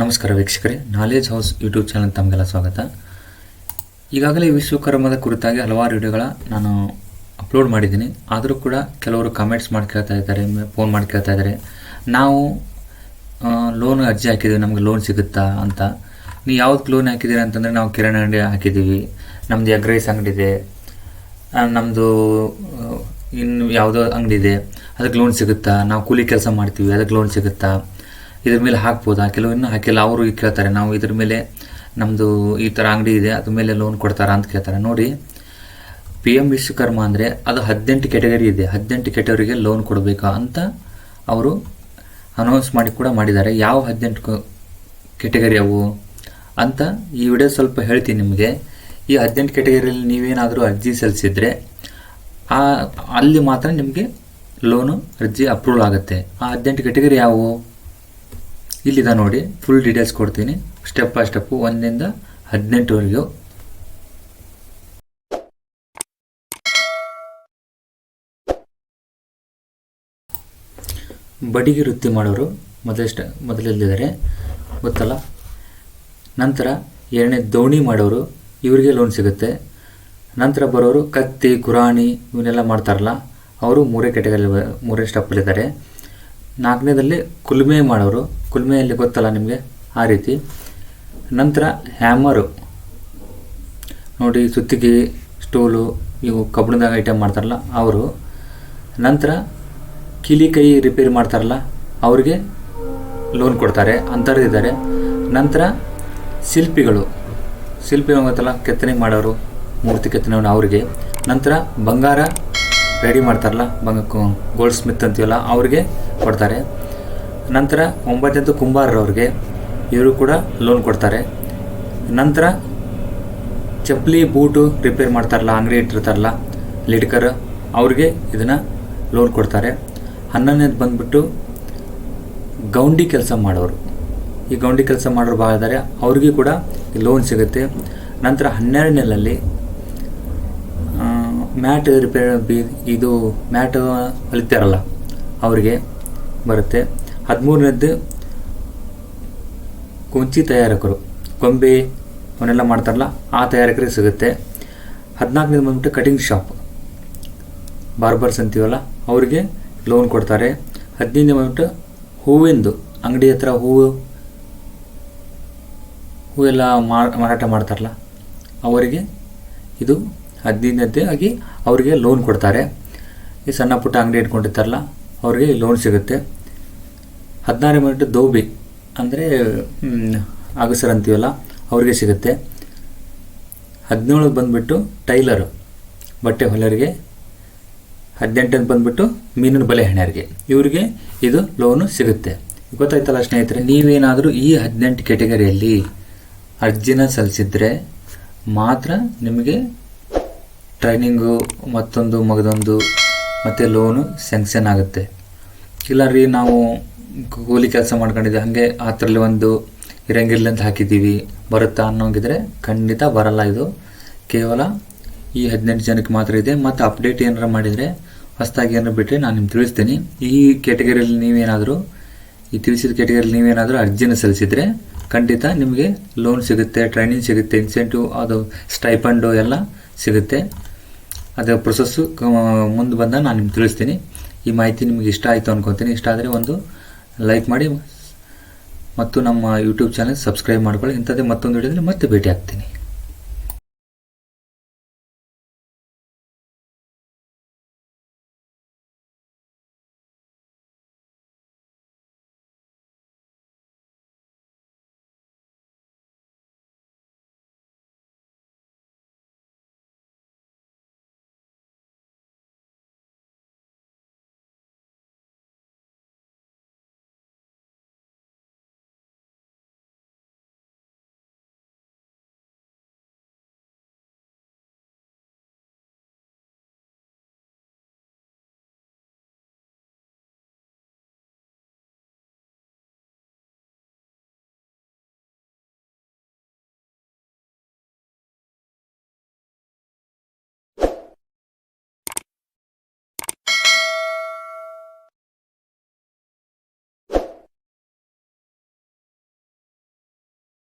ನಮಸ್ಕಾರ ವೀಕ್ಷಕರೇ knowledge house YouTube channel ತಮಗೆಲ್ಲ ಸ್ವಾಗತ. ಈಗಾಗಲೇ ವಿಶ್ವಕರ್ಮದ ಕುರಿತಾಗಿ ಹಲವಾರು ವಿಡಿಯೋಗಳ ನಾನು ಅಪ್ಲೋಡ್ ಮಾಡಿದ್ದೀನಿ. ಆದರೂ ಕೂಡ ಕೆಲವರು ಕಮೆಂಟ್ಸ್ ಮಾಡಿ ಕೇಳ್ತಾ ಇದ್ದಾರೆ ಫೋನ್ ಮಾಡಿ ಕೇಳ್ತಾ ಇದ್ದಾರೆ. ನಾವು ಲೋನ್ ಅರ್ಜಿ ಹಾಕಿದ್ದೀವಿ, ನಮಗೆ ಲೋನ್ ಸಿಗುತ್ತಾ ಅಂತ. ನೀವು ಯಾವ್ದು ಲೋನ್ ಹಾಕಿದ್ದೀರಿ ಅಂತಂದರೆ ನಾವು ಕಿರಾಣಿ ಅಂಗಡಿ ಹಾಕಿದ್ದೀವಿ. ನಮ್ಮದು ಎಗ್ ರೈಸ್ ಅಂಗಡಿ ಇದೆ. ನಮ್ಮದು ಇನ್ನು ಯಾವುದೋ ಅಂಗಡಿ ಇದೆ. ಅದಕ್ಕೆ ಲೋನ್ ಸಿಗುತ್ತಾ? ನಾವು ಕೂಲಿ ಕೆಲಸ ಮಾಡ್ತೀವಿ, ಅದಕ್ಕೆ ಲೋನ್ ಸಿಗುತ್ತಾ? ಇದ್ರ ಮೇಲೆ ಹಾಕ್ಬೋದಾ? ಕೆಲವು ಇನ್ನೂ ಹಾಕಿಲ್ಲ, ಅವರು ಈಗ ಕೇಳ್ತಾರೆ. ನಾವು ಇದ್ರ ಮೇಲೆ ನಮ್ಮದು ಈ ಥರ ಅಂಗಡಿ ಇದೆ, ಅದ್ರ ಮೇಲೆ ಲೋನ್ ಕೊಡ್ತಾರಾ ಅಂತ ಕೇಳ್ತಾರೆ. ನೋಡಿ ಪಿ ಎಂ ವಿಶ್ವಕರ್ಮ ಅಂದರೆ ಅದು ಹದಿನೆಂಟು ಕೆಟಗರಿ ಇದೆ. ಹದಿನೆಂಟು ಕೆಟಗರಿಗೆ ಲೋನ್ ಕೊಡಬೇಕಾ ಅಂತ ಅವರು ಅನೌನ್ಸ್ ಮಾಡಿ ಕೂಡ ಮಾಡಿದ್ದಾರೆ. ಯಾವ ಹದಿನೆಂಟು ಕೆಟಗರಿ ಅವು ಅಂತ ಈ ವಿಡಿಯೋ ಸ್ವಲ್ಪ ಹೇಳ್ತೀನಿ ನಿಮಗೆ. ಈ ಹದಿನೆಂಟು ಕೆಟಗರಿಯಲ್ಲಿ ನೀವೇನಾದರೂ ಅರ್ಜಿ ಸಲ್ಲಿಸಿದರೆ ಆ, ಅಲ್ಲಿ ಮಾತ್ರ ನಿಮಗೆ ಲೋನು ಅರ್ಜಿ ಅಪ್ರೂವಲ್ ಆಗುತ್ತೆ. ಆ ಹದಿನೆಂಟು ಕೆಟಗರಿ ಯಾವುವು ಇಲ್ಲಿದೆ ನೋಡಿ ಫುಲ್ ಡೀಟೇಲ್ಸ್ ಕೊಡ್ತೀನಿ. ಸ್ಟೆಪ್ ಬೈ ಸ್ಟೆಪ್ಪು ಒಂದಿಂದ ಹದಿನೆಂಟುವರೆಗೂ. ಬಡಿಗೆ ವೃತ್ತಿ ಮಾಡೋರು ಮೊದಲಷ್ಟ ಮೊದಲಲ್ಲಿದ್ದಾರೆ. ಗೊತ್ತಲ್ಲ? ನಂತರ ಎರಡನೇ ದೋಣಿ ಮಾಡೋರು ಇವರಿಗೆ ಲೋನ್ ಸಿಗುತ್ತೆ. ನಂತರ ಬರೋರು ಕತ್ತಿ ಕುರಾಣಿ ಇವನ್ನೆಲ್ಲ ಮಾಡ್ತಾರಲ್ಲ, ಅವರು ಮೂರೇ ಕೆಟಗರಿ ಮೂರೇ ಸ್ಟೆಪ್ಪಲ್ಲಿದ್ದಾರೆ ನಾಲ್ಕನೇದಲ್ಲಿ ಕುಲ್ಮೆ ಮಾಡೋರು. ಕುಲ್ಮೆಯಲ್ಲಿ ಗೊತ್ತಲ್ಲ ನಿಮಗೆ? ಆ ರೀತಿ. ನಂತರ ಹ್ಯಾಮರು. ನೋಡಿ, ಸುತ್ತಿಗೆ, ಸ್ಟೂಲು ಇವು ಕಬ್ಬಿಣದಾಗ ಐಟಮ್ ಮಾಡ್ತಾರಲ್ಲ, ಅವರು. ನಂತರ ಕಿಲಿ ಕೈ ರಿಪೇರಿ ಮಾಡ್ತಾರಲ್ಲ, ಅವ್ರಿಗೆ ಲೋನ್ ಕೊಡ್ತಾರೆ ಅಂಥವ್ರಿದ್ದಾರೆ ನಂತರ ಶಿಲ್ಪಿಗಳು. ಶಿಲ್ಪಿ ಗೊತ್ತಲ್ಲ, ಕೆತ್ತನೆ ಮಾಡೋರು, ಮೂರ್ತಿ ಕೆತ್ತನೆ ಅವರಿಗೆ. ನಂತರ ಬಂಗಾರ ರೆಡಿ ಮಾಡ್ತಾರಲ್ಲ, ಬಂಗ ಗೋಲ್ಡ್ ಸ್ಮಿತ್ ಅಂತೀವಲ್ಲ, ಅವ್ರಿಗೆ ಕೊಡ್ತಾರೆ. ನಂತರ ಒಂಬತ್ತನೇದು ಕುಂಬಾರರವ್ರಿಗೆ ಇವರು ಕೂಡ ಲೋನ್ ಕೊಡ್ತಾರೆ. ನಂತರ ಚಪ್ಪಲಿ, ಬೂಟು ರಿಪೇರ್ ಮಾಡ್ತಾರಲ್ಲ, ಅಂಗಡಿ ಇಟ್ಟಿರ್ತಾರಲ್ಲ, ಲಿಡ್ಕರ್, ಅವ್ರಿಗೆ ಇದನ್ನು ಲೋನ್ ಕೊಡ್ತಾರೆ. ಹನ್ನೊಂದನೇದು ಬಂದ್ಬಿಟ್ಟು ಗೌಂಡಿ ಕೆಲಸ ಮಾಡೋರು. ಈ ಗೌಂಡಿ ಕೆಲಸ ಮಾಡೋರು ಭಾಳ ಇದ್ದಾರೆ ಅವ್ರಿಗೆ ಕೂಡ ಲೋನ್ ಸಿಗುತ್ತೆ. ನಂತರ ಹನ್ನೆರಡನೇಲಲ್ಲಿ ಮ್ಯಾಟ್ ರಿಪೇರ್ ಇದು ಮ್ಯಾಟ್ ಹೊಲಿತಾರಲ್ಲ ಅವರಿಗೆ ಬರುತ್ತೆ. ಹದಿಮೂರನೇದ್ದು ಕುಂಚಿ ತಯಾರಕರು. ಕೊಂಬೆ, ಅವನ್ನೆಲ್ಲ ಮಾಡ್ತಾರಲ್ಲ, ಆ ತಯಾರಕರಿಗೆ ಸಿಗುತ್ತೆ. ಹದಿನಾಲ್ಕನೇದು ಬಂದ್ಬಿಟ್ಟು ಕಟಿಂಗ್ ಶಾಪ್ ಬಾರ್ಬರ್ಸ್ ಅಂತೀವಲ್ಲ, ಅವರಿಗೆ ಲೋನ್ ಕೊಡ್ತಾರೆ. ಹದಿನೈದನೇ ಬಂದ್ಬಿಟ್ಟು ಹೂವಿಂದು, ಅಂಗಡಿ ಹತ್ರ ಹೂವು, ಹೂವೆಲ್ಲ ಮಾರಾಟ ಮಾಡ್ತಾರಲ್ಲ, ಅವರಿಗೆ ಇದು ಹದಿನೈದನೇ ಆಗಿ ಅವರಿಗೆ ಲೋನ್ ಕೊಡ್ತಾರೆ. ಈ ಸಣ್ಣ ಪುಟ್ಟ ಅಂಗಡಿ ಇಟ್ಕೊಂಡಿರ್ತಾರಲ್ಲ, ಅವರಿಗೆ ಲೋನ್ ಸಿಗುತ್ತೆ. ಹದಿನಾರು ಮಿನಿಟ್ ದೋಬಿ ಅಂದರೆ ಅಗಸರ್ ಅಂತೀವಲ್ಲ, ಅವ್ರಿಗೆ ಸಿಗುತ್ತೆ. ಹದಿನೇಳು ಬಂದುಬಿಟ್ಟು ಟೈಲರು, ಬಟ್ಟೆ ಹೊಲರಿಗೆ. ಹದಿನೆಂಟನೇ ಬಂದುಬಿಟ್ಟು ಮೀನಿನ ಬಲೆ ಹೆಣ್ಯರಿಗೆ. ಇವರಿಗೆ ಇದು ಲೋನು ಸಿಗುತ್ತೆ. ಗೊತ್ತಾಯ್ತಲ್ಲ ಸ್ನೇಹಿತರೆ, ನೀವೇನಾದರೂ ಈ ಹದಿನೆಂಟು ಕೆಟಗರಿಯಲ್ಲಿ ಅರ್ಜಿನ ಸಲ್ಲಿಸಿದ್ರೆ ಮಾತ್ರ ನಿಮಗೆ ಟ್ರೈನಿಂಗು ಮತ್ತೊಂದು ಮಗದೊಂದು, ಮತ್ತು ಲೋನು ಸ್ಯಾಂಕ್ಷನ್ ಆಗುತ್ತೆ. ಇಲ್ಲ ರೀ, ನಾವು ಕೂಲಿ ಕೆಲಸ ಮಾಡ್ಕೊಂಡಿದ್ದೆ, ಹಾಗೆ ಹತ್ತರಲ್ಲಿ ಒಂದು ಇರಂಗಿಲ್ಲ ಅಂತ ಹಾಕಿದ್ದೀವಿ. ಬರುತ್ತಾ ಅನ್ನೋಂಗಿದ್ರೆ ಖಂಡಿತ ಬರಲ್ಲ ಇದು. ಕೇವಲ ಈ ಹದಿನೆಂಟು ಜನಕ್ಕೆ ಮಾತ್ರ ಇದೆ. ಮತ್ತು ಅಪ್ಡೇಟ್ ಏನಾರು ಮಾಡಿದರೆ ಹೊಸದಾಗಿ ಏನಾರು ಬಿಟ್ಟರೆ ನಾನು ನಿಮ್ಗೆ ತಿಳಿಸ್ತೀನಿ. ಈ ಕೆಟಗರಿಯಲ್ಲಿ ನೀವೇನಾದರೂ, ಈ ತಿಳಿಸಿದ ಕೆಟಗರಿಯಲ್ಲಿ ನೀವೇನಾದರೂ ಅರ್ಜಿನ ಸಲ್ಲಿಸಿದರೆ ಖಂಡಿತ ನಿಮಗೆ ಲೋನ್ ಸಿಗುತ್ತೆ ಟ್ರೈನಿಂಗ್ ಸಿಗುತ್ತೆ ಇನ್ಸೆಂಟಿವ್ ಅದು ಸ್ಟೈಪಂಡು ಎಲ್ಲ ಸಿಗುತ್ತೆ. ಅದರ ಪ್ರೊಸೆಸ್ಸು ಮುಂದೆ ಬಂದಾಗ ನಾನು ನಿಮ್ಗೆ ತಿಳಿಸ್ತೀನಿ. ಈ ಮಾಹಿತಿ ನಿಮಗೆ ಇಷ್ಟ ಆಯಿತು ಅನ್ಕೊತೀನಿ. ಇಷ್ಟ ಆದರೆ ಒಂದು ಲೈಕ್ ಮಾಡಿ, ಮತ್ತು ನಮ್ಮ ಯೂಟ್ಯೂಬ್ ಚಾನಲ್ ಸಬ್ಸ್ಕ್ರೈಬ್ ಮಾಡ್ಕೊಳ್ಳಿ. ಇಂಥದ್ದೇ ಮತ್ತೊಂದು ವಿಡಿಯೋದಲ್ಲಿ ಮತ್ತೆ ಭೇಟಿ ಆಗ್ತೀನಿ.